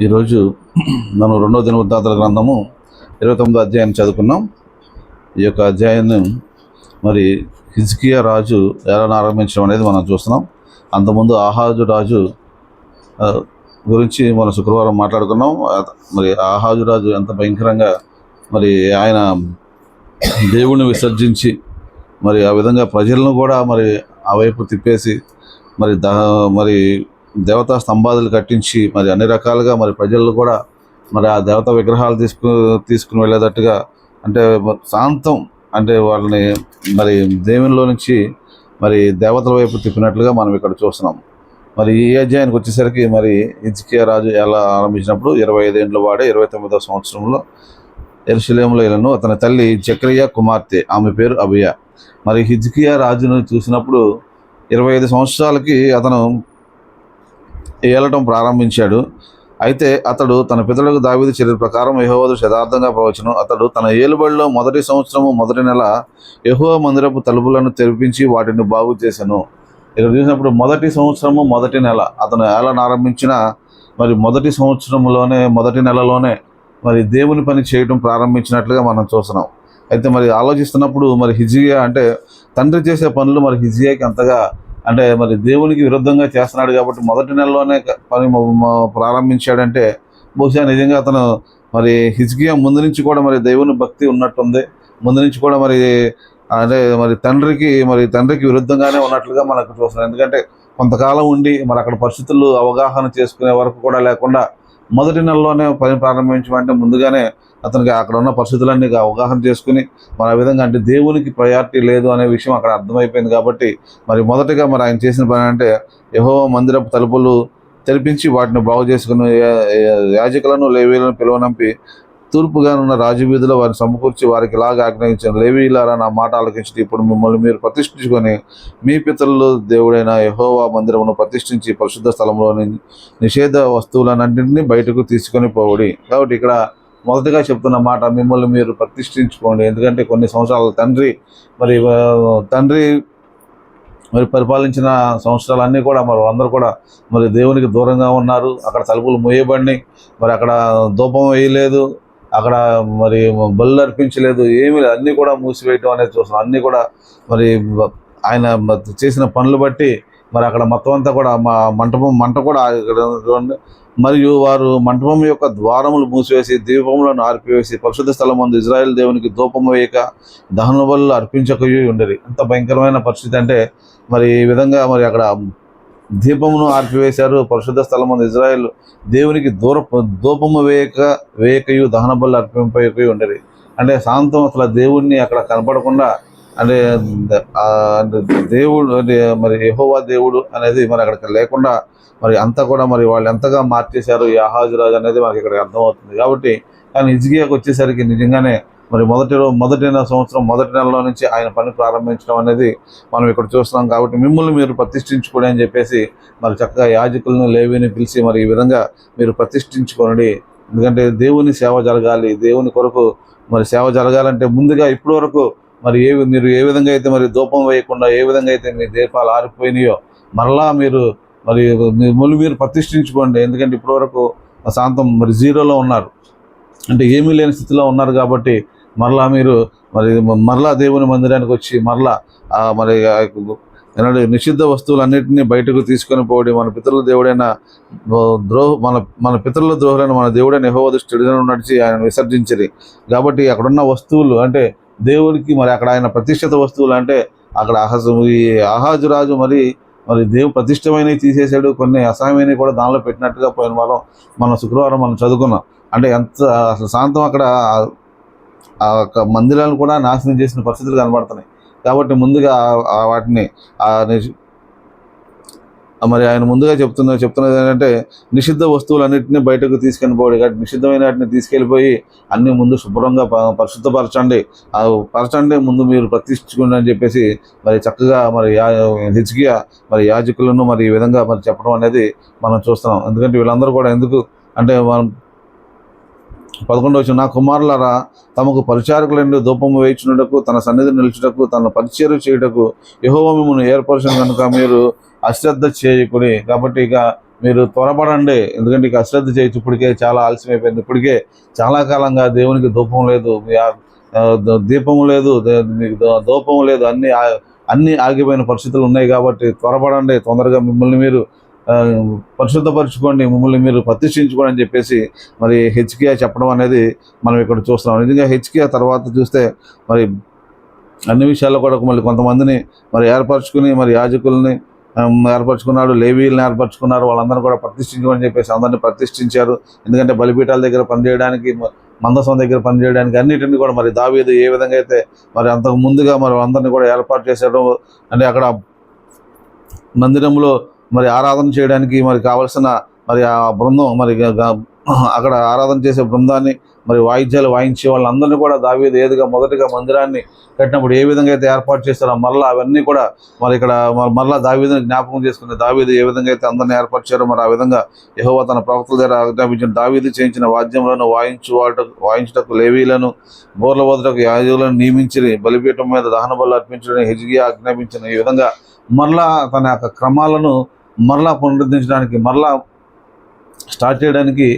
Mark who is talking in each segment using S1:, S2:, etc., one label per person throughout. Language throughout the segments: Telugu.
S1: ఈరోజు మనం రెండో దిన ఉద్దాతల గ్రంథము ఇరవై తొమ్మిదో అధ్యాయాన్ని చదువుకున్నాం. ఈ యొక్క అధ్యాయాన్ని మరి హిజ్కియా రాజు ఎలా ఆరంభించడం అనేది మనం చూస్తున్నాం. అంతకుముందు ఆహాజు రాజు గురించి మనం శుక్రవారం మాట్లాడుకున్నాం. మరి ఆహాజు రాజు ఎంత భయంకరంగా మరి ఆయన దేవుణ్ణి విసర్జించి మరి ఆ విధంగా ప్రజలను కూడా మరి ఆ వైపు తిప్పేసి మరి దా మరి దేవతా స్తంభాదులు కట్టించి మరి అన్ని రకాలుగా మరి ప్రజలు కూడా మరి ఆ దేవతా విగ్రహాలు తీసుకు తీసుకుని వెళ్ళేటట్టుగా అంటే శాంతం అంటే వాళ్ళని మరి దేవునిలో నుంచి మరి దేవతల వైపు తిప్పినట్లుగా మనం ఇక్కడ చూస్తున్నాం. మరి ఈ అధ్యాయానికి వచ్చేసరికి మరి ఇజ్కియా రాజు ఎలా ఆరంభించినప్పుడు ఇరవై ఐదేండ్ల వాడే ఇరవై తొమ్మిదవ సంవత్సరంలో ఎరుశలేములో ఇలను అతని తల్లి చక్రియ కుమార్తె ఆమె పేరు అభియ మరి హిజ్కియా రాజును చూసినప్పుడు ఇరవై ఐదు సంవత్సరాలకి అతను ఏలటం ప్రారంభించాడు. అయితే అతడు తన పితలకు దావిది చర్య ప్రకారం యహోవదు యథార్థంగా ప్రవచనం అతడు తన ఏలుబడిలో మొదటి సంవత్సరము మొదటి నెల యహోవ మందిరపు తలుపులను తెరిపించి వాటిని బాగు చేశాను. ఇక్కడ చూసినప్పుడు మొదటి సంవత్సరము మొదటి నెల అతను ఏలను ఆరంభించిన మరి మొదటి సంవత్సరంలోనే మొదటి నెలలోనే మరి దేవుని పని చేయడం ప్రారంభించినట్లుగా మనం చూస్తున్నాం. అయితే మరి ఆలోచిస్తున్నప్పుడు మరి హిజియా అంటే తండ్రి చేసే పనులు మరి హిజియాకి అంతగా అంటే మరి దేవునికి విరుద్ధంగా చేస్తున్నాడు కాబట్టి మొదటి నెలలోనే పని ప్రారంభించాడంటే బహుశా నిజంగా అతను మరి హిజ్కియా ముందు నుంచి కూడా మరి దేవుని భక్తి ఉన్నట్టుంది. ముందు నుంచి కూడా మరి అంటే మరి తండ్రికి మరి తండ్రికి విరుద్ధంగానే ఉన్నట్లుగా మనకు చూస్తున్నాం ఎందుకంటే కొంతకాలం ఉండి మరి అక్కడ పరిస్థితులు అవగాహన చేసుకునే వరకు కూడా లేకుండా మొదటి నెలలోనే పని ప్రారంభించమంటే ముందుగానే అతనికి అక్కడ ఉన్న పరిస్థితులన్నీ అవగాహన చేసుకుని మరి ఆ విధంగా అంటే దేవునికి ప్రయారిటీ లేదు అనే విషయం అక్కడ అర్థమైపోయింది కాబట్టి మరి మొదటగా మరి ఆయన చేసిన పని అంటే యహో మందిరపు తలుపులు తెరిపించి వాటిని బాగు చేసుకుని యాజకులను లేవీలను పిలువనంపి తూర్పుగానున్న రాజవీధిలో వారిని సమకూర్చి వారికి ఇలాగ ఆజ్ఞాయించాను లేవీలారా నా మాట ఆలకించి ఇప్పుడు మిమ్మల్ని మీరు ప్రతిష్ఠించుకొని మీ పితరులు దేవుడైన యహోవా మందిరమును ప్రతిష్ఠించి పరిశుద్ధ స్థలంలోని నిషేధ వస్తువులన్నింటినీ బయటకు తీసుకొని పోవుడి. కాబట్టి ఇక్కడ మొదటగా చెప్తున్న మాట మిమ్మల్ని మీరు ప్రతిష్ఠించుకోండి. ఎందుకంటే కొన్ని సంవత్సరాల తండ్రి మరి తండ్రి మరి పరిపాలించిన సంవత్సరాలన్నీ కూడా మరి అందరూ కూడా మరి దేవునికి దూరంగా ఉన్నారు. అక్కడ తలుపులు మూయబడినాయి. మరి అక్కడ ధూపం వేయలేదు. అక్కడ మరి బళ్ళు అర్పించలేదు ఏమీ లేదు. అన్నీ కూడా మూసివేయటం అనేది చూస్తున్నాం. అన్నీ కూడా మరి ఆయన చేసిన పనులు బట్టి మరి అక్కడ మొత్తం అంతా కూడా మా మంటపం మంట కూడా ఇక్కడ మరియు వారు మంటపం యొక్క ద్వారములు మూసివేసి దీపములను ఆర్పివేసి పరిశుద్ధ స్థలం ముందు ఇజ్రాయెల్ దేవునికి దూపం వేయక దహన బలు అర్పించకయు ఉండరు. అంత భయంకరమైన పరిస్థితి అంటే మరి ఈ విధంగా మరి అక్కడ దీపమును ఆర్పివేశారు. పరిశుద్ధ స్థలం ఇజ్రాయెల్ దేవునికి దూర దూపము వేయక వేయకయు దహన బలు అర్పింపయకయు ఉండేది. అంటే శాంతం అసలు దేవుణ్ణి అక్కడ కనపడకుండా అంటే అంటే దేవుడు అంటే మరి యహోవా దేవుడు అనేది మరి అక్కడ లేకుండా మరి అంతా కూడా మరి వాళ్ళు ఎంతగా మార్చేశారు ఈ ఆహాజు అనేది మనకి ఇక్కడ అర్థమవుతుంది. కాబట్టి కానీ హిజ్కియాకి వచ్చేసరికి నిజంగానే మరి మొదటి మొదటి సంవత్సరం మొదటి నెలలో నుంచి ఆయన పని ప్రారంభించడం అనేది మనం ఇక్కడ చూస్తున్నాం కాబట్టి మిమ్మల్ని మీరు ప్రతిష్ఠించుకోండి అని చెప్పేసి మరి చక్కగా యాజకులను లేవిని పిలిచి మరి ఈ విధంగా మీరు ప్రతిష్ఠించుకోండి. ఎందుకంటే దేవుని సేవ జరగాలి దేవుని కొరకు మరి సేవ జరగాలంటే ముందుగా ఇప్పటి వరకు మరి ఏ మీరు ఏ విధంగా అయితే మరి ధూపం వేయకుండా ఏ విధంగా అయితే మీ దీపాలు ఆరిపోయినాయో మరలా మీరు మరి మిమ్మల్ని మీరు ప్రతిష్ఠించుకోండి. ఎందుకంటే ఇప్పటివరకు శాంతం మరి జీరోలో ఉన్నారు. అంటే ఏమీ లేని స్థితిలో ఉన్నారు కాబట్టి మరలా మీరు మరి మరలా దేవుని మందిరానికి వచ్చి మరలా మరి ఆ నిషిద్ధ వస్తువులన్నింటినీ బయటకు తీసుకొని పోవడి మన పితరుల దేవుడైన ద్రోహ మన మన పితరుల ద్రోహులైన మన దేవుడైన యెహోవా నడిచి ఆయన విసర్జించరి. కాబట్టి అక్కడున్న వస్తువులు అంటే దేవుడికి మరి అక్కడ ఆయన ప్రతిష్ఠిత వస్తువులు అంటే అక్కడ అహజు ఈ అహాజురాజు మరి మరి దేవు ప్రతిష్టమైనవి తీసేశాడు కొన్ని అసహ్యమైనవి కూడా దానిలో పెట్టినట్టుగా పోయిన వారం మన శుక్రవారం మనం చదువుకున్నాం. అంటే ఎంత అసలు శాంతం అక్కడ ఆ- యొక్క మందిరాలను కూడా నాశనం చేసిన పరిస్థితులు కనబడుతున్నాయి. కాబట్టి ముందుగా వాటిని మరి ఆయన ముందుగా చెప్తున్న చెప్తున్నది ఏంటంటే నిషిద్ధ వస్తువులన్నింటినీ బయటకు తీసుకొని కాబట్టి నిషిద్ధమైన వాటిని తీసుకెళ్ళిపోయి అన్ని ముందు శుభ్రంగా పరిశుద్ధపరచండి. పరచండి ముందు మీరు ప్రతిష్ఠించుకోండి అని చెప్పేసి మరి చక్కగా మరి యా మరి యాజకులను మరి ఈ విధంగా మరి చెప్పడం అనేది మనం చూస్తున్నాం. ఎందుకంటే వీళ్ళందరూ కూడా ఎందుకు అంటే మనం పదకొండవ వచ్చిన నా కుమారులారా తమకు పరిచారకులండి ధూపము వేయించుటకు తన సన్నిధి నిలుచుటకు తన పరిచయం చేయుటకు యహోవ మిమ్మల్ని ఏర్పరచను కనుక మీరు అశ్రద్ధ చేయకుడి కాబట్టి ఇక మీరు త్వరపడండి. ఎందుకంటే ఇక అశ్రద్ధ చేయొచ్చు. ఇప్పటికే చాలా ఆలస్యం అయిపోయింది ఇప్పటికే చాలా కాలంగా దేవునికి ధూపం లేదు. మీ దీపం లేదు. మీకు ధూపం లేదు. అన్ని అన్నీ అన్ని ఆగిపోయిన పరిస్థితులు ఉన్నాయి కాబట్టి త్వరపడండి. తొందరగా మిమ్మల్ని మీరు పరిశుద్ధపరచుకోండి మిమ్మల్ని మీరు ప్రతిష్ఠించుకోండి అని చెప్పేసి మరి హెచ్కియా చెప్పడం అనేది మనం ఇక్కడ చూస్తున్నాం. నిజంగా హెచ్కియా తర్వాత చూస్తే మరి అన్ని విషయాల్లో కూడా మళ్ళీ కొంతమందిని మరి ఏర్పరచుకుని మరి యాజకుల్ని ఏర్పరచుకున్నాడు లేవీలను ఏర్పరచుకున్నారు వాళ్ళందరూ కూడా ప్రతిష్ఠించుకోని చెప్పేసి అందరినీ ప్రతిష్ఠించారు. ఎందుకంటే బలిపీఠాల దగ్గర పనిచేయడానికి మందసం దగ్గర పనిచేయడానికి అన్నిటిని కూడా మరి దావీదు ఏ విధంగా అయితే మరి అంతకు ముందుగా మరి అందరినీ కూడా ఏర్పాటు చేశాడు అంటే అక్కడ మందిరంలో మరి ఆరాధన చేయడానికి మరి కావలసిన మరి ఆ బృందం మరి అక్కడ ఆరాధన చేసే బృందాన్ని మరి వాయిద్యాలు వాయించే వాళ్ళందరినీ కూడా దావీది ఏదిగా మొదటిగా మందిరాన్ని కట్టినప్పుడు ఏ విధంగా అయితే ఏర్పాటు చేస్తారో మరలా అవన్నీ కూడా మరి ఇక్కడ మరలా దావీదిని జ్ఞాపకం చేసుకుని దావీదు ఏ విధంగా అయితే అందరిని చేయారో మరి ఆ విధంగా యెహోవా తన ప్రవక్తల దగ్గర ఆజ్ఞాపించిన దావీదు చేయించిన వాద్యములను వాయించు వాట వాయించుటకు లేవీలను బోర్ల వదటకు యాజులను నియమించి బలిపీఠం మీద దహన బలు అర్పించడం హెజ్గియా ఆజ్ఞాపించిన ఈ విధంగా మరలా తన యొక్క క్రమాలను మరలా పునరుద్ధరించడానికి మరలా స్టార్ట్ చేయడానికి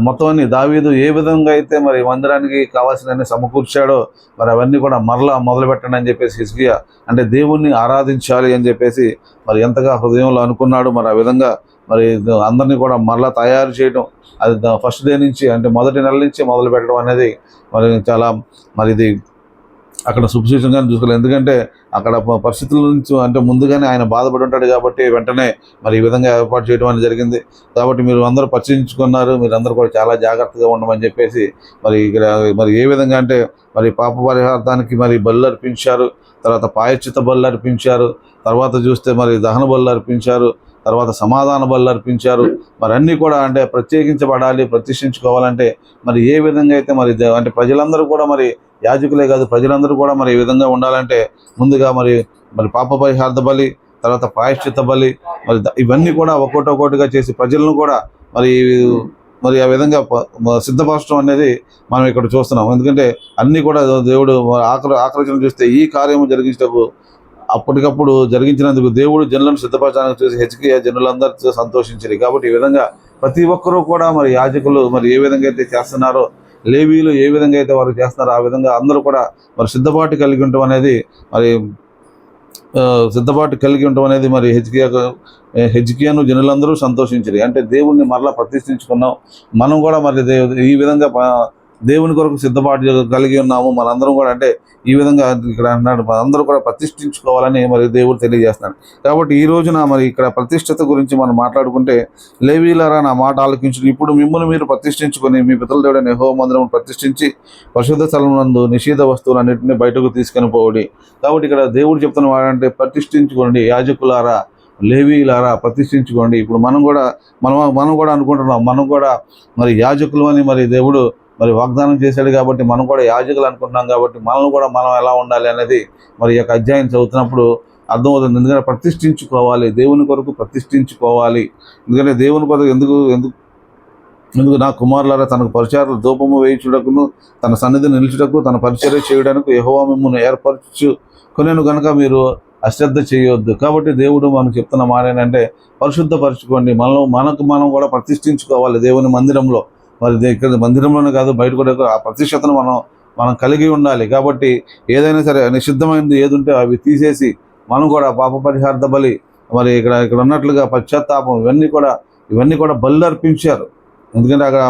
S1: మొత్తాన్ని దావీదు ఏ విధంగా అయితే మరి మందిరానికి కావాల్సినవన్నీ సమకూర్చాడో మరి అవన్నీ కూడా మరలా మొదలు పెట్టండి అని చెప్పేసి హిస్కియా అంటే దేవుణ్ణి ఆరాధించాలి అని చెప్పేసి మరి ఎంతగా హృదయంలో అనుకున్నాడు మరి ఆ విధంగా మరి అందరినీ కూడా మరలా తయారు చేయడం అది ఫస్ట్ డే నుంచి అంటే మొదటి నెల నుంచి మొదలు పెట్టడం అనేది మరి చాలా మరి ఇది అక్కడ శుభసూచనగా చూసుకోవాలి ఎందుకంటే అక్కడ పరిస్థితుల నుంచి అంటే ముందుగానే ఆయన బాధపడి ఉంటాడు కాబట్టి వెంటనే మరి ఈ విధంగా ఏర్పాటు చేయడం అనేది జరిగింది. కాబట్టి మీరు అందరూ పరిచయించుకున్నారు మీరు అందరూ కూడా చాలా జాగ్రత్తగా ఉండమని చెప్పేసి మరి ఇక్కడ మరి ఏ విధంగా అంటే మరి పాప పరిహార్థానికి మరి బళ్ళు అర్పించారు. తర్వాత పాయచిత బళ్ళు అర్పించారు. తర్వాత చూస్తే మరి దహన బళ్ళు అర్పించారు. తర్వాత సమాధాన బళ్ళు అర్పించారు. మరి అన్నీ కూడా అంటే ప్రత్యేకించబడాలి ప్రతిష్ఠించుకోవాలంటే మరి ఏ విధంగా అయితే మరి అంటే ప్రజలందరూ కూడా మరి యాజకులే కాదు ప్రజలందరూ కూడా మరి ఈ విధంగా ఉండాలంటే ముందుగా మరి మరి పాప పరిహార్థ బలి తర్వాత ప్రాయశ్చిత బలి మరి ఇవన్నీ కూడా ఒక్కోటి ఒక్కోటిగా చేసి ప్రజలను కూడా మరి మరి ఆ విధంగా సిద్ధపరచడం అనేది మనం ఇక్కడ చూస్తున్నాం. ఎందుకంటే అన్నీ కూడా దేవుడు ఆకర ఆకర్షణ చూస్తే ఈ కార్యము జరిగించటకు అప్పటికప్పుడు జరిగించినందుకు దేవుడు జనులను సిద్ధపరచడానికి చూసి హెచ్కే జనులందరితో సంతోషించారు. కాబట్టి ఈ విధంగా ప్రతి ఒక్కరూ కూడా మరి యాజకులు మరి ఏ విధంగా అయితే చేస్తున్నారో లేవీలు ఏ విధంగా అయితే వారు చేస్తున్నారో ఆ విధంగా అందరూ కూడా మరి సిద్ధపాటు కలిగి ఉండటం అనేది మరి సిద్ధపాటు కలిగి ఉండటం అనేది మరి హెచ్కియా హెచ్కియాను జనులందరూ సంతోషించారు. అంటే దేవుణ్ణి మరలా ప్రతిష్ఠించుకున్నాం. మనం కూడా మరి ఈ విధంగా దేవుని కొరకు సిద్ధపాటు కలిగి ఉన్నాము. మనందరం కూడా అంటే ఈ విధంగా ఇక్కడ అన్నాడు. అందరూ కూడా ప్రతిష్ఠించుకోవాలని మరి దేవుడు తెలియజేస్తున్నాడు. కాబట్టి ఈ రోజున మరి ఇక్కడ ప్రతిష్టత గురించి మనం మాట్లాడుకుంటే లేవీలరా నా మాట ఆలకించుడు. ఇప్పుడు మిమ్మల్ని మీరు ప్రతిష్ఠించుకొని మీ పితల దేవుడైన హోమ మందిరం ప్రతిష్ఠించి పరిశుద్ధ స్థలం నందు నిషేధ వస్తువులన్నింటినీ బయటకు తీసుకొని పోవడి. కాబట్టి ఇక్కడ దేవుడు చెప్తున్న వాడంటే ప్రతిష్ఠించుకోండి. యాజకులారా లేవీలారా ప్రతిష్ఠించుకోండి. ఇప్పుడు మనం కూడా మనం మనం కూడా అనుకుంటున్నాం. మనం కూడా మరి యాజకులు అని మరి దేవుడు మరి వాగ్దానం చేశాడు కాబట్టి మనం కూడా యాజకులు అనుకుంటున్నాం కాబట్టి మనల్ని కూడా మనం ఎలా ఉండాలి అనేది మరి ఈ యొక్క అధ్యాయం చదువుతున్నప్పుడు అర్థమవుతుంది. ఎందుకంటే ప్రతిష్ఠించుకోవాలి. దేవుని కొరకు ప్రతిష్ఠించుకోవాలి. ఎందుకంటే దేవుని కొరకు ఎందుకు ఎందుకు ఎందుకు నా కుమారులారా తనకు పరిచయాలు ధూపము వేయించుటకును తన సన్నిధి నిలుచుటకు తన పరిచర్య చేయడానికి యహోవా మిమ్మల్ని ఏర్పరచు కొనేను కనుక మీరు అశ్రద్ధ చేయొద్దు. కాబట్టి దేవుడు మనకు చెప్తున్న మాట ఏంటంటే పరిశుద్ధపరచుకోండి. మనలో మనకు మనం కూడా ప్రతిష్ఠించుకోవాలి దేవుని మందిరంలో. మరి దగ్గర ఇక్కడ మందిరంలోనే కాదు బయట కూడా ఆ ప్రతిష్టతను మనం మనం కలిగి ఉండాలి. కాబట్టి ఏదైనా సరే నిషిద్ధమైనది ఏది ఉంటే అవి తీసేసి మనం కూడా పాప పరిహార్థ బలి మరి ఇక్కడ ఇక్కడ ఉన్నట్లుగా పశ్చాత్తాపం ఇవన్నీ కూడా ఇవన్నీ కూడా బలు అర్పించారు. ఎందుకంటే అక్కడ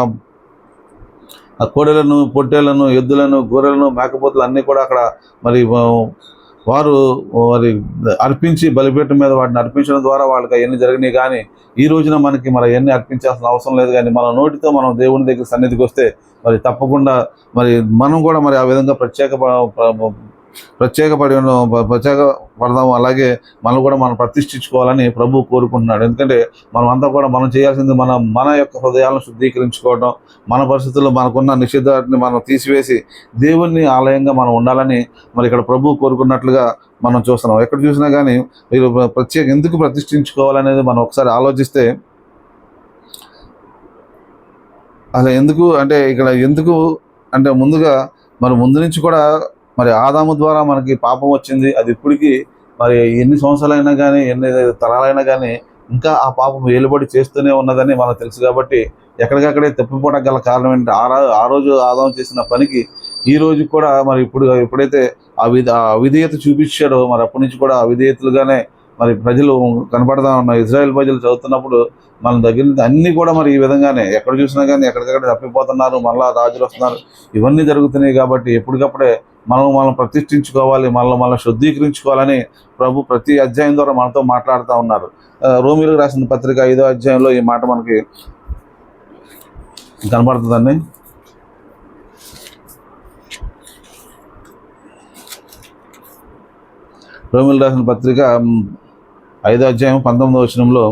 S1: ఆ కోడెలను పొట్టేలను ఎద్దులను గొర్రెలను మేకపోతులు అన్నీ కూడా అక్కడ మరి వారు మరి అర్పించి బలిపీఠం మీద వాటిని అర్పించడం ద్వారా వాళ్ళకి అవన్నీ జరిగినాయి. కానీ ఈ రోజున మనకి మరి అవన్నీ అర్పించాల్సిన అవసరం లేదు. కానీ మన నోటితో మనం దేవుని దగ్గర సన్నిధికి వస్తే మరి తప్పకుండా మరి మనం కూడా మరి ఆ విధంగా ప్రత్యేక ప్రత్యేకపడి ఉన్న- ప్రత్యేక పడదాం అలాగే మనం కూడా మనం ప్రతిష్ఠించుకోవాలని ప్రభు కోరుకుంటున్నాడు. ఎందుకంటే మనం అంతా కూడా మనం చేయాల్సింది మన మన యొక్క హృదయాలను శుద్ధీకరించుకోవడం మన పరిస్థితుల్లో మనకున్న నిషేధాన్ని మనం తీసివేసి దేవుణ్ణి ఆలయంగా మనం ఉండాలని మరి ఇక్కడ ప్రభు కోరుకున్నట్లుగా మనం చూస్తున్నాం. ఎక్కడ చూసినా కానీ మీరు ప్రత్యేక ఎందుకు ప్రతిష్ఠించుకోవాలనేది మనం ఒకసారి ఆలోచిస్తే అసలు ఎందుకు అంటే ఇక్కడ ఎందుకు అంటే ముందుగా మరి ముందు నుంచి కూడా మరి ఆదాము ద్వారా మనకి పాపం వచ్చింది. అది ఇప్పటికీ మరి ఎన్ని సంవత్సరాలైనా కానీ ఎన్ని తరాలైనా కానీ ఇంకా ఆ పాపం ఏలుబడి చేస్తూనే ఉన్నదని మనకు తెలుసు కాబట్టి ఎక్కడికక్కడే తప్పిపోవడం గల కారణం ఏంటంటే ఆ రా- ఆ రోజు ఆదాం చేసిన పనికి ఈ రోజు కూడా మరి ఇప్పుడు ఎప్పుడైతే ఆ విధ అవిధేయత చూపించాడో మరి అప్పటి నుంచి కూడా అవిధేయతలుగానే మరి ప్రజలు కనపడతా ఉన్న ఇజ్రాయెల్ ప్రజలు చదువుతున్నప్పుడు మన దగ్గర అన్నీ కూడా మరి ఈ విధంగానే ఎక్కడ చూసినా కానీ ఎక్కడికక్కడ తప్పిపోతున్నారు. మళ్ళా రాజులు వస్తున్నారు. ఇవన్నీ జరుగుతున్నాయి కాబట్టి ఎప్పటికప్పుడే మనం మనం ప్రతిష్ఠించుకోవాలి మనల్ని మనం శుద్ధీకరించుకోవాలని ప్రభు ప్రతి అధ్యాయం ద్వారా మనతో మాట్లాడుతూ ఉన్నారు. రోమిలకు రాసిన పత్రిక ఐదో అధ్యాయంలో ఈ మాట మనకి కనబడుతుందండి. రోమిలు రాసిన పత్రిక ఐదో అధ్యాయం పంతొమ్మిదో వచనంలో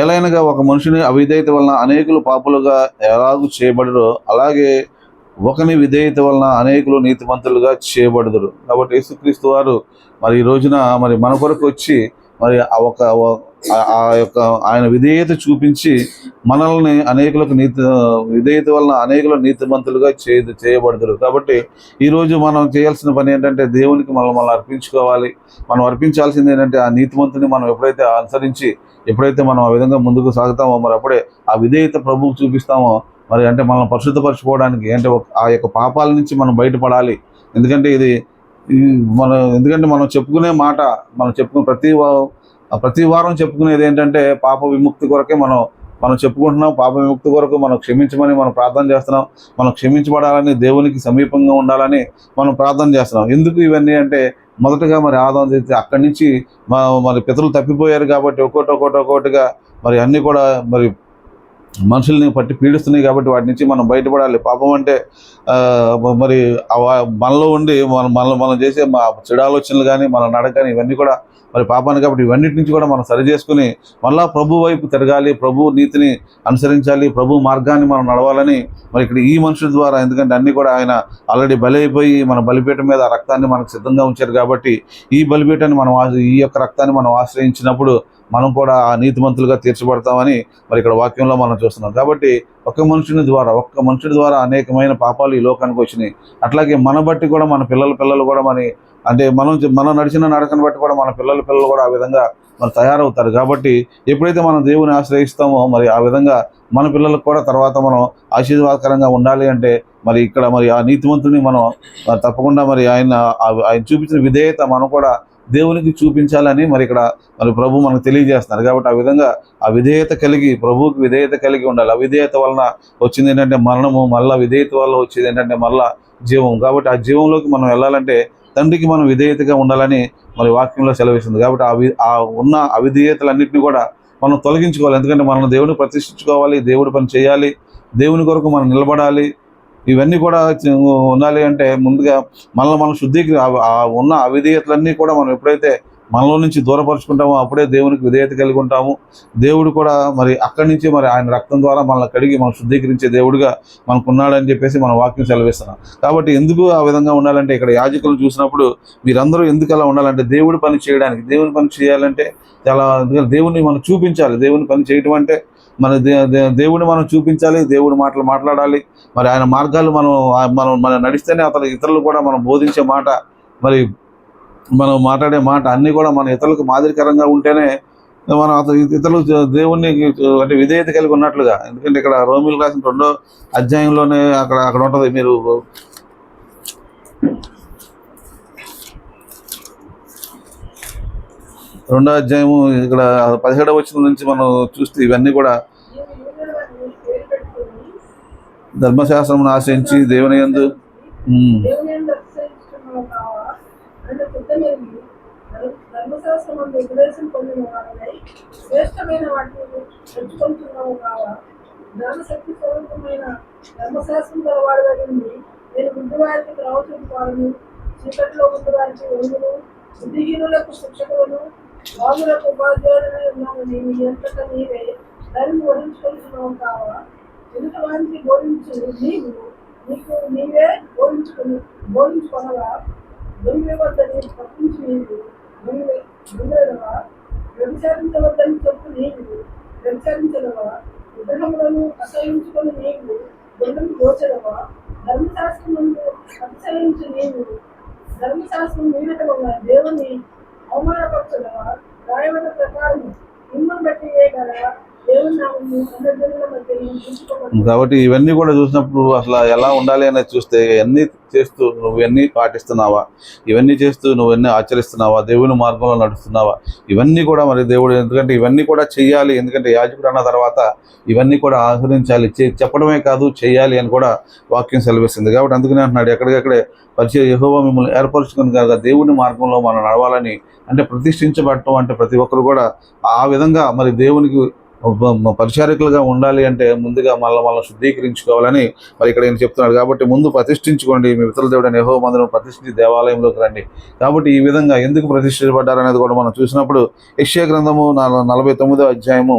S1: ఏలైనగా ఒక మనుషుని అవిధేయత వలన అనేకులు పాపులుగా ఎలాగూ చేయబడరో అలాగే ఒకని విధేయత వలన అనేకులు నీతిమంతులుగా చేయబడదురు. కాబట్టి యేసుక్రీస్తు వారు మరి ఈ రోజున మరి మన కొరకు వచ్చి మరి ఒక ఆ- యొక్క ఆయన విధేయత చూపించి మనల్ని అనేకులకు నీతి విధేయత వలన అనేకులు నీతిమంతులుగా చేయ చేయబడతారు కాబట్టి ఈరోజు మనం చేయాల్సిన పని ఏంటంటే దేవునికి మనం మనం అర్పించుకోవాలి. మనం అర్పించాల్సింది ఏంటంటే ఆ నీతిమంతుని మనం ఎప్పుడైతే అనుసరించి ఎప్పుడైతే మనం ఆ విధంగా ముందుకు సాగుతామో మరి అప్పుడే ఆ విధేయత ప్రభువు చూపిస్తామో మరి అంటే మనం పరిశుద్ధపరచుకోవడానికి అంటే ఆ యొక్క పాపాల నుంచి మనం బయటపడాలి. ఎందుకంటే ఇది మనం ఎందుకంటే మనం చెప్పుకునే మాట మనం చెప్పుకునే ప్రతి ప్రతి వారం చెప్పుకునేది ఏంటంటే పాప విముక్తి కొరకే మనం మనం చెప్పుకుంటున్నాం పాప విముక్తి కొరకు మనం క్షమించమని మనం ప్రార్థన చేస్తున్నాం. మనం క్షమించబడాలని దేవునికి సమీపంగా ఉండాలని మనం ప్రార్థన చేస్తున్నాం. ఎందుకు ఇవన్నీ అంటే మొదటగా మరి ఆదాం చేస్తే అక్కడి నుంచి మా మరి పితరులు తప్పిపోయారు కాబట్టి ఒక్కోటి ఒక్కోటి ఒక్కోటిగా మరి అన్నీ కూడా మరి మనుషుల్ని పట్టి పీడిస్తున్నాయి కాబట్టి వాటి నుంచి మనం బయటపడాలి. పాపం అంటే మరి మనలో ఉండి మనం మనం మనం చేసే మా చెడు ఆలోచనలు కానీ మన నడక కానీ ఇవన్నీ కూడా మరి పాపాన్ని కాబట్టి ఇవన్నిటి నుంచి కూడా మనం సరి చేసుకుని మళ్ళా ప్రభు వైపు తిరగాలి ప్రభు నీతిని అనుసరించాలి ప్రభు మార్గాన్ని మనం నడవాలని మరి ఇక్కడ ఈ మనుషుల ద్వారా ఎందుకంటే అన్ని కూడా ఆయన ఆల్రెడీ బలైపోయి అయిపోయి మన బలిపీఠం మీద రక్తాన్ని మనకు సిద్ధంగా ఉంచారు కాబట్టి ఈ బలిపీఠాన్ని మనం ఈ యొక్క రక్తాన్ని మనం ఆశ్రయించినప్పుడు మనం కూడా ఆ నీతిమంతులుగా తీర్చబడతామని మరి ఇక్కడ వాక్యంలో మనం చూస్తున్నాం. కాబట్టి ఒక్క మనుషుని ద్వారా ఒక్క మనుషుడి ద్వారా అనేకమైన పాపాలు ఈ లోకానికి వచ్చినాయి. అట్లాగే మన బట్టి కూడా మన పిల్లల పిల్లలు కూడా మన అంటే మనం మనం నడిచిన నడకను బట్టి కూడా మన పిల్లల పిల్లలు కూడా ఆ విధంగా మరి తయారవుతారు. కాబట్టి ఎప్పుడైతే మనం దేవుని ఆశ్రయిస్తామో మరి ఆ విధంగా మన పిల్లలకు కూడా తర్వాత మనం ఆశీర్వాదకరంగా ఉండాలి అంటే మరి ఇక్కడ మరి ఆ నీతిమంతుని మనం తప్పకుండా మరి ఆయన ఆయన చూపించిన విధేయత మనం కూడా దేవునికి చూపించాలని మరి ఇక్కడ మరి ప్రభు మనకు తెలియజేస్తున్నారు. కాబట్టి ఆ విధంగా ఆ విధేయత కలిగి ప్రభువుకి విధేయత కలిగి ఉండాలి. అవిధేయత వలన వచ్చింది ఏంటంటే మరణము మళ్ళీ విధేయత వల్ల వచ్చేది ఏంటంటే మళ్ళా జీవం కాబట్టి ఆ జీవంలోకి మనం వెళ్ళాలంటే తండ్రికి మనం విధేయతగా ఉండాలని మరి వాక్యంలో సెలవిస్తుంది. కాబట్టి ఆ ఆ ఉన్న అవిధేయతలన్నింటినీ కూడా మనం తొలగించుకోవాలి. ఎందుకంటే మనం దేవుని ప్రతిష్ఠించుకోవాలి దేవుడి పని చేయాలి దేవుని కొరకు మనం నిలబడాలి ఇవన్నీ కూడా ఉండాలి అంటే ముందుగా మనల్ని మనం శుద్ధికి ఉన్న అవిధేయతలన్నీ కూడా మనం ఎప్పుడైతే మనలో నుంచి దూరపరుచుకుంటామో అప్పుడే దేవునికి విధేయత కలిగి ఉంటాము. దేవుడు కూడా మరి అక్కడి నుంచి మరి ఆయన రక్తం ద్వారా మనల్ని కడిగి మనం శుద్ధీకరించే దేవుడిగా మనకు ఉన్నాడని చెప్పేసి మనం వాక్యం సెలవిస్తున్నాం. కాబట్టి ఎందుకు ఆ విధంగా ఉండాలంటే ఇక్కడ యాజకులు చూసినప్పుడు మీరందరూ ఎందుకు అలా ఉండాలంటే దేవుడి పని చేయడానికి దేవుని పని చేయాలంటే చాలా ఎందుకంటే దేవుని మనం చూపించాలి. దేవుని పని చేయటం అంటే మన దే- దేవుని మనం చూపించాలి దేవుడి మాటలు మాట్లాడాలి. మరి ఆయన మార్గాలు మనం మనం మనం నడిస్తేనే అతను ఇతరులు కూడా మనం బోధించే మాట మరి మనం మాట్లాడే మాట అన్నీ కూడా మన ఇతరులకు మాదిరికరంగా ఉంటేనే మనం అతను ఇతరులు దేవుణ్ణి అంటే విధేయత కలిగి ఉన్నట్లుగా. ఎందుకంటే ఇక్కడ రోమిల్ రాసిన రెండో అధ్యాయంలోనే అక్కడ అక్కడ ఉంటుంది మీరు. రెండో అధ్యాయము ఇక్కడ పదిహేడవ వచ్చిన నుంచి మనం చూస్తే ఇవన్నీ కూడా
S2: నీవు
S1: ధర్మశాస్త్రమును ఆశ్రయించి దేవుని యందు ఉమ్,
S2: దేవుని యందు అతిశయించుచున్నావు కావా? నన్ను బుద్ధమెరిగి, ధర్మ- ఉపదేశం పొందిన వాడనై, శ్రేష్టమైన వాటిని తెచ్చుకుంటున్నావు కావా జ్ఞానశక్తి స్వరూపమైన ధర్మశాస్త్రం గలవాడు నేను బుద్ధివారికి త్రావ చూపుతాను చీకట్లో ఉన్న వారికి వెలుగును బుద్ధిహీనులకు శిక్షకులను బాగులకు ఉపాధ్యాయులనే ఉన్నామని నీ అంతట నీవే దాన్ని బోధించుకుంటున్నావు కావా? ఎదుట వారికి బోధించు నీవు నీకు నీవే బోధించుకుని బోధించుకొనగా దొంగ వద్దని తప్పించి నీవు దొంగ దొంగలవా వ్యభిచారించవద్దని చెప్పు నీవు. వ్యభిచారించదవా విగ్రహములను అసహించుకొని నీవు. దొంగలు దోచడవా ధర్మశాస్త్రం అతిశయించు నీవు. ధర్మశాస్త్రం మీదట ఉన్న దేవుని అవమానపరచడవా రాయబడిన ప్రకారం మిమ్మల్ని బట్టి ఏ కదా
S1: కాబట్టి ఇవన్నీ కూడా చూసినప్పుడు అసలు ఎలా ఉండాలి అనేది చూస్తే ఇవన్నీ చేస్తూ నువ్వు పాటిస్తున్నావా? ఇవన్నీ చేస్తూ నువ్వన్నీ ఆచరిస్తున్నావా? దేవుని మార్గంలో నడుస్తున్నావా? ఇవన్నీ కూడా మరి దేవుడు ఎందుకంటే ఇవన్నీ కూడా చెయ్యాలి. ఎందుకంటే యాజకుడు అన్న తర్వాత ఇవన్నీ కూడా ఆచరించాలి. చే- చెప్పడమే కాదు చేయాలి అని కూడా వాక్యం సెలవిస్తుంది. కాబట్టి అందుకనే అంటున్నాడు ఎక్కడికక్కడే పరిచయ యహోవా మిమ్మల్ని ఏర్పరచుకుని కాగా దేవుని మార్గంలో మనం నడవాలని అంటే ప్రతిష్ఠించబడటం అంటే ప్రతి ఒక్కరు కూడా ఆ విధంగా మరి దేవునికి పరిచారకులుగా ఉండాలి అంటే ముందుగా మళ్ళీ మళ్ళీ శుద్ధీకరించుకోవాలని మరి ఇక్కడ నేను చెప్తున్నాడు. కాబట్టి ముందు ప్రతిష్ఠించుకోండి. మీ ఇతరుల దేవుడు యహో మందిరం ప్రతిష్ఠించి దేవాలయంలోకి రండి. కాబట్టి ఈ విధంగా ఎందుకు ప్రతిష్ఠించబడ్డారు అనేది కూడా మనం చూసినప్పుడు యెషయా గ్రంథము నలభై తొమ్మిదో అధ్యాయము.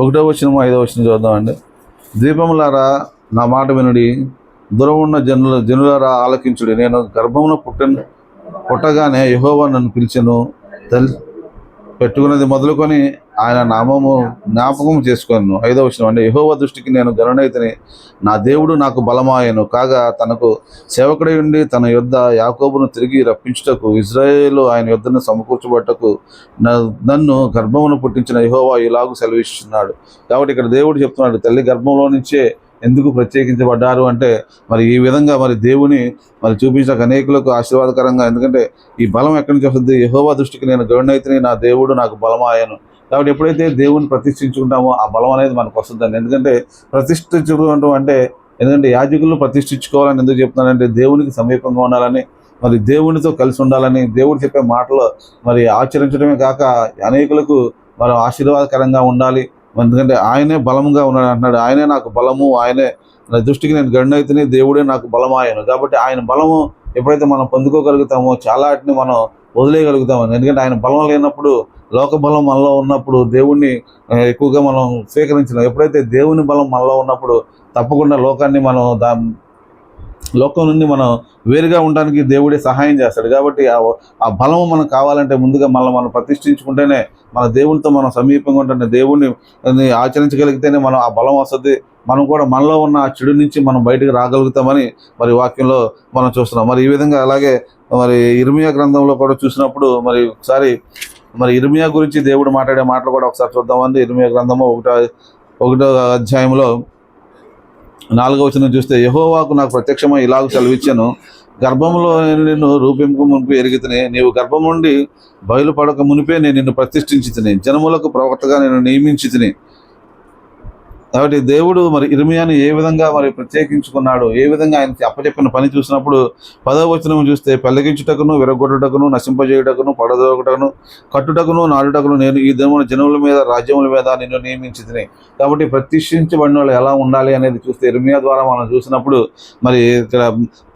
S1: ఒకటో వచ్చినము ఐదో వచ్చిన చూద్దామండి. ద్వీపములారా నా మాట వినుడి. దూరం ఉన్న జనుల జనులారా ఆలకించుడి. నేను గర్భమున పుట్టిన పుట్టగానే యహోవా నన్ను పిలిచెను. తల్లి పెట్టుకున్నది మొదలుకొని ఆయన నామము జ్ఞాపకం చేసుకున్నాను ఐదో విషయం అంటే యహోవ దృష్టికి నేను గరుడైతని నా దేవుడు నాకు బలమాయను. కాగా తనకు సేవకుడై ఉండి తన యొద్ద యాకోబును తిరిగి రప్పించుటకు ఇజ్రాయేలు ఆయన యొద్దను సమకూర్చబట్టకు న- నన్ను గర్భమును పుట్టించిన యహోవా ఇలాగు సెలవిస్తున్నాడు. కాబట్టి ఇక్కడ దేవుడు చెప్తున్నాడు తల్లి గర్భంలో నుంచే ఎందుకు ప్రత్యేకించబడ్డారు అంటే మరి ఈ విధంగా మరి దేవుని మరి చూపించక అనేకులకు ఆశీర్వాదకరంగా ఎందుకంటే ఈ బలం ఎక్కడి నుంచి వస్తుంది? యహోవా దృష్టికి నేను గరుడైతే నా దేవుడు నాకు బలమాయను. కాబట్టి ఎప్పుడైతే దేవుని ప్రతిష్ఠించుకుంటామో ఆ బలం అనేది మనకు వస్తుందండి. ఎందుకంటే ప్రతిష్ఠించుకుంటాం అంటే ఎందుకంటే యాజకులు ప్రతిష్ఠించుకోవాలని ఎందుకు చెప్తున్నానంటే దేవునికి సమీపంగా ఉండాలని మరి దేవునితో కలిసి ఉండాలని దేవుడు చెప్పే మాటలు మరి ఆచరించడమే కాక అనేకులకు మనం ఆశీర్వాదకరంగా ఉండాలి. ఎందుకంటే ఆయనే బలంగా ఉన్నాడు అంటున్నాడు. ఆయనే నాకు బలము ఆయనే నా దృష్టికి నేను గడినైతేనే దేవుడే నాకు బలం బలమాయను. కాబట్టి ఆయన బలము ఎప్పుడైతే మనం పొందుకోగలుగుతామో చాలా వాటిని మనం వదిలేయగలుగుతాము ఎందుకంటే ఆయన బలం లేనప్పుడు లోక బలం మనలో ఉన్నప్పుడు దేవుణ్ణి ఎక్కువగా మనం స్వీకరించలేం. ఎప్పుడైతే దేవుని బలం మనలో ఉన్నప్పుడు తప్పకుండా లోకాన్ని మనం దా లోకం నుండి మనం వేరుగా ఉండడానికి దేవుడే సహాయం చేస్తాడు. కాబట్టి ఆ బలము మనకు కావాలంటే ముందుగా మనం మనం ప్రతిష్ఠించుకుంటేనే మన దేవునితో మనం సమీపంగా ఉంటేనే దేవుణ్ణి ఆచరించగలిగితేనే మనం ఆ బలం వస్తుంది. మనం కూడా మనలో ఉన్న ఆ చెడు నుంచి మనం బయటకు రాగలుగుతామని మరి వాక్యంలో మనం చూస్తున్నాం. మరి ఈ విధంగా అలాగే మరి ఇర్మియా గ్రంథంలో కూడా చూసినప్పుడు మరి ఒకసారి మరి ఇర్మియా గురించి దేవుడు మాట్లాడే మాటలు కూడా ఒకసారి చూద్దామండి. ఇర్మియా గ్రంథము ఒకటో ఒకటో అధ్యాయంలో నాలుగవ వచనం చూస్తే యహోవాకు నాకు ప్రత్యక్షమై ఇలాగ సెలవిచ్చాను. గర్భంలో నేను నిన్ను రూపింపు మునిపి ఎరిగితేనే నీవు గర్భం నుండి బయలుపడక మునిపే నేను నిన్ను ప్రతిష్ఠించి తిని జనములకు ప్రవక్తగా నేను నియమించి తిని కాబట్టి దేవుడు మరి ఇర్మియాను ఏ విధంగా మరి ప్రత్యేకించుకున్నాడు ఏ విధంగా ఆయనకి అప్పచెప్పిన పని చూసినప్పుడు పదవ వచనం చూస్తే పెళ్ళగించుటకును విరగొట్టుటకును నశింపజేయుటకును పడదోగుటకును కట్టుటకును నాడుటకును నేను ఈ దేవుని జనముల మీద రాజ్యముల మీద నిన్ను నియమించింది కాబట్టి ప్రతిష్ఠించబడిన వాళ్ళు ఎలా ఉండాలి అనేది చూస్తే ఇర్మియా ద్వారా మనం చూసినప్పుడు మరి ఇక్కడ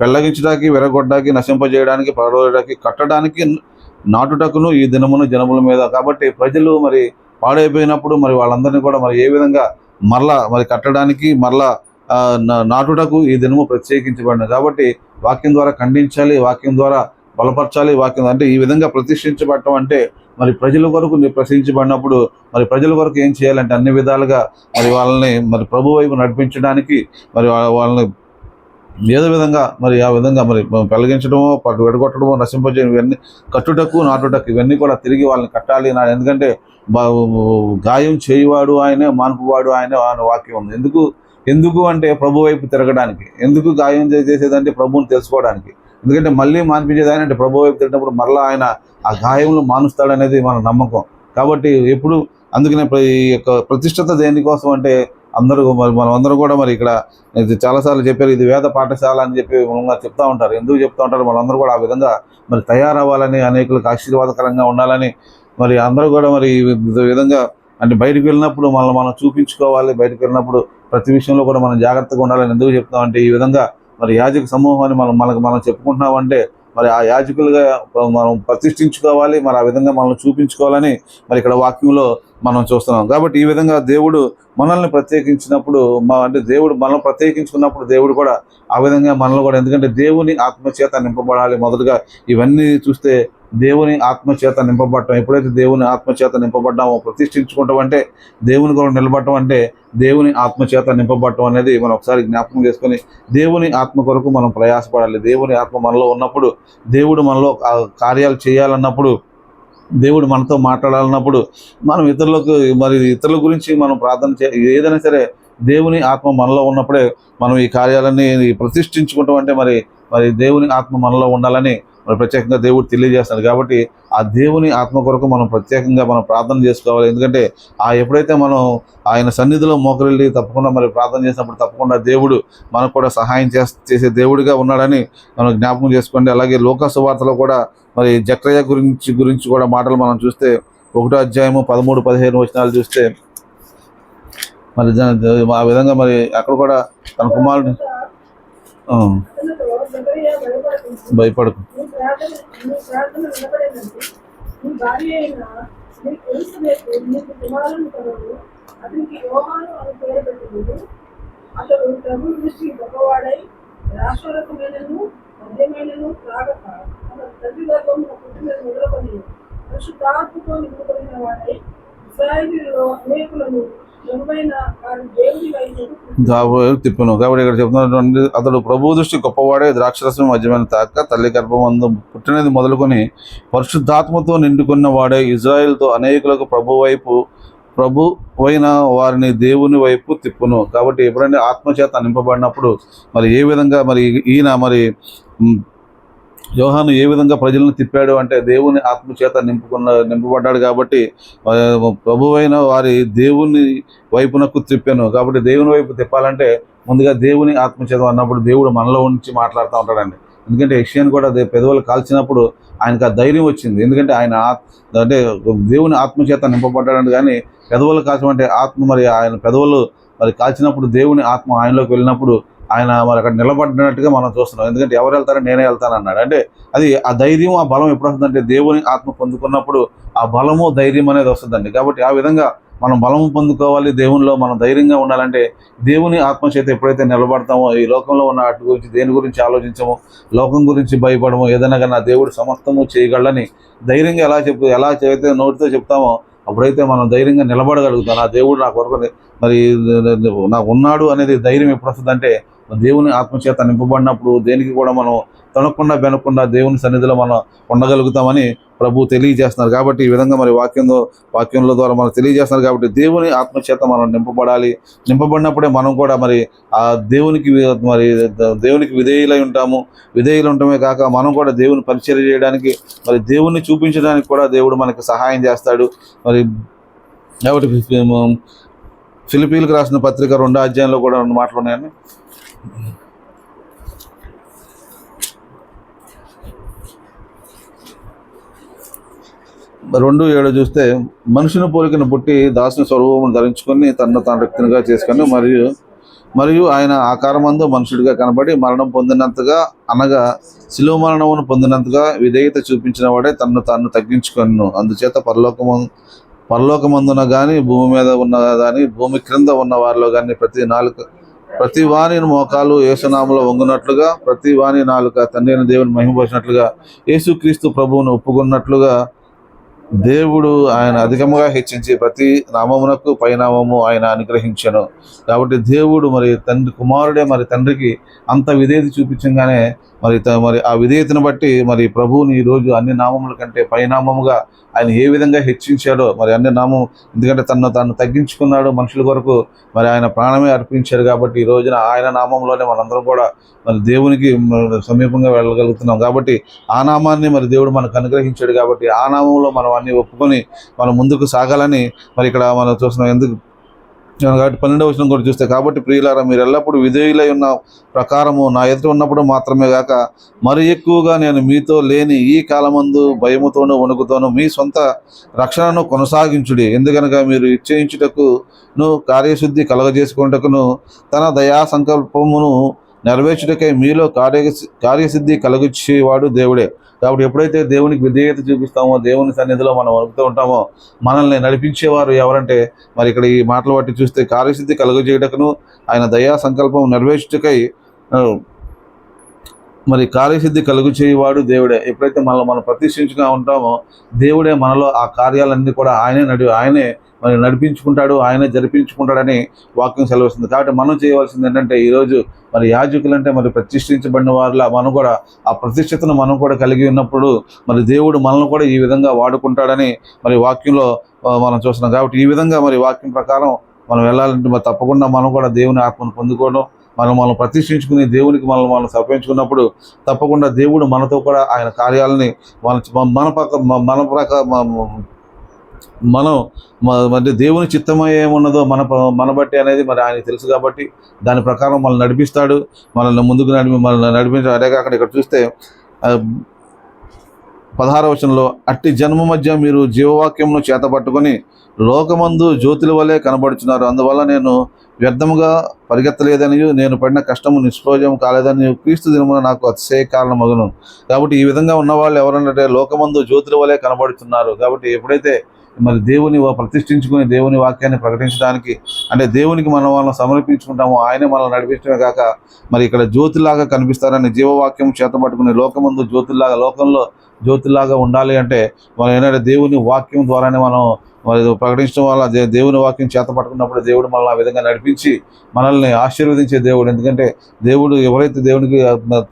S1: పెళ్ళగించడానికి విరగొట్టడానికి నశింపజేయడానికి పడదోయడానికి కట్టడానికి నాటుటకును ఈ దినమును జనముల మీద. కాబట్టి ప్రజలు మరి పాడైపోయినప్పుడు మరి వాళ్ళందరినీ కూడా మరి ఏ విధంగా మరలా మరి కట్టడానికి మరలా నాటుటకు ఈ దినము ప్రత్యేకించబడిన కాబట్టి వాక్యం ద్వారా ఖండించాలి వాక్యం ద్వారా బలపరచాలి వాక్యం అంటే ఈ విధంగా ప్రతిష్ఠించబడటం అంటే మరి ప్రజల కొరకు ప్రశ్నించబడినప్పుడు మరి ప్రజల కొరకు ఏం చేయాలంటే అన్ని విధాలుగా మరి వాళ్ళని మరి ప్రభు వైపు నడిపించడానికి మరి వాళ్ళని ఏదో విధంగా మరి ఆ విధంగా మరి పెళ్ళగించడమో పట్టు విడగొట్టడమో నశింపజేయడం ఇవన్నీ కట్టుటకు నాటుటకు ఇవన్నీ కూడా తిరిగి వాళ్ళని కట్టాలి నా ఎందుకంటే బా- గాయం చేయువాడు ఆయనే మాన్పువాడు ఆయనే ఆయన వాక్యం ఉంది. ఎందుకు ఎందుకు అంటే ప్రభు వైపు తిరగడానికి? ఎందుకు గాయం చేసేదంటే ప్రభువుని తెలుసుకోవడానికి? ఎందుకంటే మళ్ళీ మాన్పించేది ఆయన అంటే ప్రభు వైపు తిరిగినప్పుడు మరలా ఆయన ఆ గాయంలో మానుస్తాడనేది మన నమ్మకం. కాబట్టి ఎప్పుడు అందుకనే ఈ యొక్క ప్రతిష్టత దేనికోసం అంటే అందరూ మరి మనం అందరూ కూడా మరి ఇక్కడ ఇది చాలాసార్లు చెప్పారు ఇది వేద పాఠశాల అని చెప్పి మనంగా చెప్తా ఉంటారు. ఎందుకు చెప్తూ ఉంటారు? మనందరూ కూడా ఆ విధంగా మరి తయారవ్వాలని అనేకులకు ఆశీర్వాదకరంగా ఉండాలని మరి అందరూ కూడా మరి ఈ విధంగా అంటే బయటకు వెళ్ళినప్పుడు మనం మనం చూపించుకోవాలి బయటకు వెళ్ళినప్పుడు ప్రతి విషయంలో కూడా మనం జాగ్రత్తగా ఉండాలని ఎందుకు చెప్తామంటే ఈ విధంగా మరి యాజక సమూహాన్ని మనం మనకు మనం చెప్పుకుంటున్నామంటే మరి ఆ యాజకులుగా మనం ప్రతిష్ఠించుకోవాలి మరి ఆ విధంగా మనం చూపించుకోవాలని మరి ఇక్కడ వాక్యంలో మనం చూస్తున్నాం. కాబట్టి ఈ విధంగా దేవుడు మనల్ని ప్రత్యేకించినప్పుడు మా అంటే దేవుడు మనల్ని ప్రత్యేకించుకున్నప్పుడు దేవుడు కూడా ఆ విధంగా మనల్ని కూడా ఎందుకంటే దేవుని ఆత్మచేత నింపబడాలి. మొదలుగా ఇవన్నీ చూస్తే దేవుని ఆత్మచేత నింపబడటం ఎప్పుడైతే దేవుని ఆత్మచేత నింపబడ్డామో ప్రతిష్ఠించుకుంటాం అంటే దేవుని కొరకు నిలబడటం అంటే దేవుని ఆత్మచేత నింపబడటం అనేది మనం ఒకసారి జ్ఞాపకం చేసుకొని దేవుని ఆత్మ కొరకు మనం ప్రయాసపడాలి. దేవుని ఆత్మ మనలో ఉన్నప్పుడు దేవుడు మనలో కార్యాలు చేయాలన్నప్పుడు దేవుడు మనతో మాట్లాడాలన్నప్పుడు మనం ఇతరులకు మరి ఇతరుల గురించి మనం ప్రార్థన చే ఏదైనా సరే దేవుని ఆత్మ మనలో ఉన్నప్పుడే మనం ఈ కార్యాలన్నీ ప్రతిష్ఠించుకుంటాం అంటే మరి మరి దేవుని ఆత్మ మనలో ఉండాలని మరి ప్రత్యేకంగా దేవుడు తెలియజేస్తాడు కాబట్టి ఆ దేవుని ఆత్మ కొరకు మనం ప్రత్యేకంగా మనం ప్రార్థన చేసుకోవాలి. ఎందుకంటే ఆ ఎప్పుడైతే మనం ఆయన సన్నిధిలో మోకరిల్లి తప్పకుండా మరి ప్రార్థన చేసినప్పుడు తప్పకుండా దేవుడు మనకు కూడా సహాయం చేసే దేవుడిగా ఉన్నాడని మనం జ్ఞాపకం చేసుకోండి. అలాగే లోక వార్తలో కూడా మరి జక్రయ్య గురించి గురించి కూడా మాటలు మనం చూస్తే ఒకటో అధ్యాయము పదమూడు పదిహేను వచనాలు చూస్తే మరి ఆ విధంగా మరి అక్కడ కూడా తన కుమారుడు భయపడకు
S2: అతనికి యోహాను అని పేరు పెట్టింది అతడు ప్రభు దృష్టి గొప్పవాడై రాష్ట్రరకమైనను మద్యమైనను త్రాగక తన తల్లి గర్భంలో పుట్టిన మొదలుకొని పరిశుద్ధాత్మతో నింపబడిన వాడై ఇస్రాయేలీలో అనేకులను నిజమైన
S1: తిప్పును. కాబట్టి ఇక్కడ చెప్తున్నటువంటి అతడు ప్రభు దృష్టి గొప్పవాడే ద్రాక్షరసం మధ్యమైన తాక తల్లి గర్భమందు పుట్టినది మొదలుకొని పరిశుద్ధాత్మతో నిండుకున్న వాడే. ఇజ్రాయెల్తో అనేకులకు ప్రభు వైపు ప్రభు అయిన వారిని దేవుని వైపు తిప్పును. కాబట్టి ఎప్పుడైనా ఆత్మచేత నింపబడినప్పుడు మరి ఏ విధంగా మరి ఈయన మరి యోహాను ఏ విధంగా ప్రజలను తిప్పాడు అంటే దేవుని ఆత్మచేత నింపుకున్న నింపబడ్డాడు కాబట్టి ప్రభువైన వారి దేవుని వైపునకు తిప్పాను. కాబట్టి దేవుని వైపు తిప్పాలంటే ముందుగా దేవుని ఆత్మచేత అన్నప్పుడు దేవుడు మనలో ఉంచి మాట్లాడుతూ ఉంటాడండి. ఎందుకంటే యక్షియన్ కూడా పెదవులు కాల్చినప్పుడు ఆయనకు ఆ ధైర్యం వచ్చింది. ఎందుకంటే ఆయన ఆత్- అంటే దేవుని ఆత్మచేత నింపబడ్డాడు కానీ పెదవులు కాల్చమంటే ఆత్మ మరి ఆయన పెదవులు మరి కాల్చినప్పుడు దేవుని ఆత్మ ఆయనలోకి వెళ్ళినప్పుడు ఆయన మరి అక్కడ నిలబడినట్టుగా మనం చూస్తున్నాం. ఎందుకంటే ఎవరు వెళ్తారో నేనే వెళ్తాను అన్నాడు. అంటే అది ఆ ధైర్యం ఆ బలం ఎప్పుడు వస్తుందంటే దేవుని ఆత్మ పొందుకున్నప్పుడు ఆ బలము ధైర్యం అనేది వస్తుందండి. కాబట్టి ఆ విధంగా మనం బలము పొందుకోవాలి దేవునిలో మనం ధైర్యంగా ఉండాలంటే దేవుని ఆత్మ చేత ఎప్పుడైతే నిలబడతామో ఈ లోకంలో ఉన్న వాటి గురించి దేని గురించి ఆలోచించము లోకం గురించి భయపడము ఏదైనా కానీ దేవుడు సమస్తము చేయగలని ధైర్యంగా ఎలా చెప్పు ఎలా అయితే నోటితో చెప్తామో అప్పుడైతే మనం ధైర్యంగా నిలబడగలుగుతాం. ఆ దేవుడు నాకు వరకు మరి నాకు ఉన్నాడు అనేది ధైర్యం ఎప్పుడు వస్తుందంటే దేవుని ఆత్మచేత నింపబడినప్పుడు దేనికి కూడా మనం తొనకుండా వెనకుండా దేవుని సన్నిధిలో మనం ఉండగలుగుతామని ప్రభు తెలియజేస్తున్నారు. కాబట్టి ఈ విధంగా మరి వాక్యంలో వాక్యంలో ద్వారా మనం తెలియజేస్తున్నారు కాబట్టి దేవుని ఆత్మచేత మనం నింపబడాలి. నింపబడినప్పుడే మనం కూడా మరి ఆ దేవునికి మరి దేవునికి విధేయులై ఉంటాము. విధేయులు ఉండటమే కాక మనం కూడా దేవుని పరిచయం చేయడానికి మరి దేవుణ్ణి చూపించడానికి కూడా దేవుడు మనకి సహాయం చేస్తాడు. మరి కాబట్టి ఫిలిపీలకు రాసిన పత్రిక రెండో అధ్యాయంలో కూడా రెండు మాటలు ఉన్నాయని రెండు ఏడు చూస్తే మనుషుని పోలికను పుట్టి దాసుని స్వరూపమును ధరించుకొని తన తాను వ్యక్తినిగా చేసుకొని మరియు మరియు ఆయన ఆకారమందు మనుషుడిగా కనబడి మరణం పొందినంతగా అనగా శిలువ మరణమును పొందినంతగా విధేయత చూపించిన వాడే తన్ను తాను తగ్గించుకొను అందుచేత పరలోకము పరలోకమందున కానీ భూమి మీద ఉన్న కానీ భూమి క్రింద ఉన్న వారిలో కానీ ప్రతి నాలుక ప్రతి వాణి మోకాలు యేసునామలో వంగునట్లుగా ప్రతి వాణి నాలుక తండ్రి అయిన దేవుని మహిమపరిచినట్లుగా యేసుక్రీస్తు ప్రభువును ఒప్పుకున్నట్లుగా దేవుడు ఆయన అధికముగా హెచ్చించి ప్రతి నామమునకు పైనామము ఆయన అనుగ్రహించను. కాబట్టి దేవుడు మరి తండ్రి కుమారుడే మరి తండ్రికి అంత విధేయత చూపించగానే మరి త- మరి ఆ విధేయతను బట్టి మరి ప్రభువుని ఈరోజు అన్ని నామముల కంటే పైనామముగా ఆయన ఏ విధంగా హెచ్చించాడో మరి అన్ని నామం ఎందుకంటే తను తను తగ్గించుకున్నాడు మనుషుల కొరకు మరి ఆయన ప్రాణమే అర్పించాడు కాబట్టి ఈ రోజున ఆయన నామంలోనే మనందరం కూడా మరి దేవునికి సమీపంగా వెళ్ళగలుగుతున్నాం. కాబట్టి ఆ నామాన్ని మరి దేవుడు మనకు అనుగ్రహించాడు కాబట్టి ఆ నామంలో మనం అన్ని ఒప్పుకొని మనం ముందుకు సాగాలని మరి ఇక్కడ మనం చూస్తున్నాం. ఎందుకు కాబట్టి పన్నెండవ వచనం కూడా చూస్తే కాబట్టి ప్రియులారా మీరు ఎల్లప్పుడూ విధేయులై ఉన్న ప్రకారము నా ఎదుట ఉన్నప్పుడు మాత్రమే గాక మరి ఎక్కువగా నేను మీతో లేని ఈ కాలమందు భయముతోనూ వణుకుతోనూ మీ సొంత రక్షణను కొనసాగించుడి. ఎందుకనగా మీరు ఇచ్చేయించుటకును కార్యశుద్ధి కలగజేసుకుంటకును తన దయా సంకల్పమును నెరవేర్చుటకై మీలో కార్య కార్యసిద్ధి కలుగుచ్చేవాడు దేవుడే. కాబట్టి ఎప్పుడైతే దేవునికి విధేయత చూపిస్తామో దేవుని సన్నిధిలో మనం వణుకుతూ ఉంటామో మనల్ని నడిపించేవారు ఎవరంటే మరి ఇక్కడ ఈ మాటలు బట్టి చూస్తే కార్యసిద్ధి కలుగజేయటకును ఆయన దయా సంకల్పం నెరవేర్చుటకై మరి కార్యసిద్ధి కలుగు చేయవాడు దేవుడే. ఎప్పుడైతే మనల్ని మనం ప్రతిష్ఠించుగా ఉంటామో దేవుడే మనలో ఆ కార్యాలన్నీ కూడా ఆయనే నడి ఆయనే మరి నడిపించుకుంటాడు ఆయనే జరిపించుకుంటాడని వాక్యం సెలవుస్తుంది. కాబట్టి మనం చేయవలసింది ఏంటంటే ఈరోజు మరి యాజకులంటే మరి ప్రతిష్ఠించబడిన వారిలా మనం కూడా ఆ ప్రతిష్ఠతను మనం కూడా కలిగి ఉన్నప్పుడు మరి దేవుడు మనల్ని కూడా ఈ విధంగా వాడుకుంటాడని మరి వాక్యంలో మనం చూస్తున్నాం. కాబట్టి ఈ విధంగా మరి వాక్యం ప్రకారం మనం వెళ్ళాలంటే మరి తప్పకుండా మనం కూడా దేవుని ఆత్మను పొందుకోవడం మనం మనం ప్రతిష్ఠించుకుని దేవునికి మనం మనం సమర్పించుకున్నప్పుడు తప్పకుండా దేవుడు మనతో కూడా ఆయన కార్యాలని మన మన పక్క మన ప్రక మనం మరి దేవుని చిత్తమై ఏమున్నదో మన ప- మన బట్టి అనేది మరి ఆయన తెలుసు కాబట్టి దాని ప్రకారం మనల్ని నడిపిస్తాడు. మనల్ని ముందుకు నడిపి మనల్ని నడిపించ అదే కాకుండా ఇక్కడ చూస్తే పదహార వచనంలో అట్టి జన్మ మధ్య మీరు జీవవాక్యమును చేతపట్టుకొని లోకమందు జ్యోతుల వలె కనబడుచున్నారు. అందువల్ల నేను వ్యర్థముగా పరిగెత్తలేదని నేను పడిన కష్టము నిష్ప్రయోజనం కాలేదని క్రీస్తు దినమున నాకు అతిశయ కారణమగును కాబట్టి ఈ విధంగా ఉన్న వాళ్ళు ఎవరంటే లోకమందు జ్యోతుల వలె కనబడుతున్నారు కాబట్టి ఎప్పుడైతే మరి దేవుని ప్రతిష్ఠించుకుని దేవుని వాక్యాన్ని ప్రకటించడానికి అంటే దేవునికి మనం వాళ్ళని సమర్పించుకుంటాము ఆయనే మనల్ని నడిపించడమే కాక మరి ఇక్కడ జ్యోతిలాగా కనిపిస్తారని జీవవాక్యం చేతపట్టుకుని లోకమందు జ్యోతిలాగా లోకంలో జ్యోతిలాగా ఉండాలి అంటే మనం ఏంటంటే దేవుని వాక్యం ద్వారానే మనం మరి ప్రకటించడం వల్ల దే- దేవుని వాక్యం చేత పట్టుకున్నప్పుడు దేవుడు మనల్ని ఆ విధంగా నడిపించి మనల్ని ఆశీర్వదించే దేవుడు. ఎందుకంటే దేవుడు ఎవరైతే దేవునికి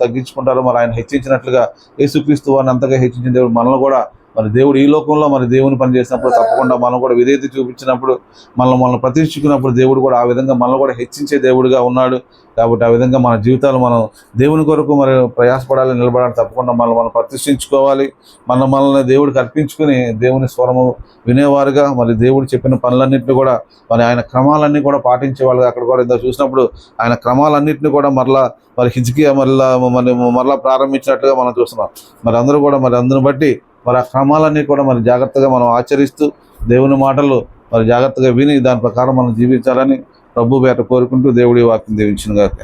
S1: తగ్గించుకుంటారో మరి ఆయన హెచ్చించినట్లుగా యేసుక్రీస్తు వారిని అంతగా హెచ్చించిన దేవుడు మనల్ని కూడా మరి దేవుడు ఈ లోకంలో మరి దేవుని పని చేసినప్పుడు తప్పకుండా మనం కూడా విధేయత చూపించినప్పుడు మనల్ని మనం ప్రతిష్ఠించుకున్నప్పుడు దేవుడు కూడా ఆ విధంగా మనల్ని కూడా హెచ్చించే దేవుడుగా ఉన్నాడు. కాబట్టి ఆ విధంగా మన జీవితాలు మనం దేవుని కొరకు మరి ప్రయాసపడాలి నిలబడాలి తప్పకుండా మనల్ని మనం ప్రతిష్ఠించుకోవాలి. మన మనల్ని దేవుడికి అర్పించుకుని దేవుని స్వరము వినేవారుగా మరి దేవుడు చెప్పిన పనులన్నింటినీ కూడా మరి ఆయన క్రమాలన్నీ కూడా పాటించే వాళ్ళు అక్కడ కూడా ఇంత చూసినప్పుడు ఆయన క్రమాలన్నింటినీ కూడా మరలా మరి హిజ్కియా మరలా మరి మరలా ప్రారంభించినట్టుగా మనం చూస్తున్నాం. మరి అందరూ కూడా మరి అందరిని బట్టి మరి ఆ క్రమాలన్నీ కూడా మరి జాగ్రత్తగా మనం ఆచరిస్తూ దేవుని మాటలు మరి జాగ్రత్తగా విని దాని ప్రకారం మనం జీవించాలని ప్రభు పేట కోరుకుంటూ దేవుడి వాక్యం దీవించిన గాక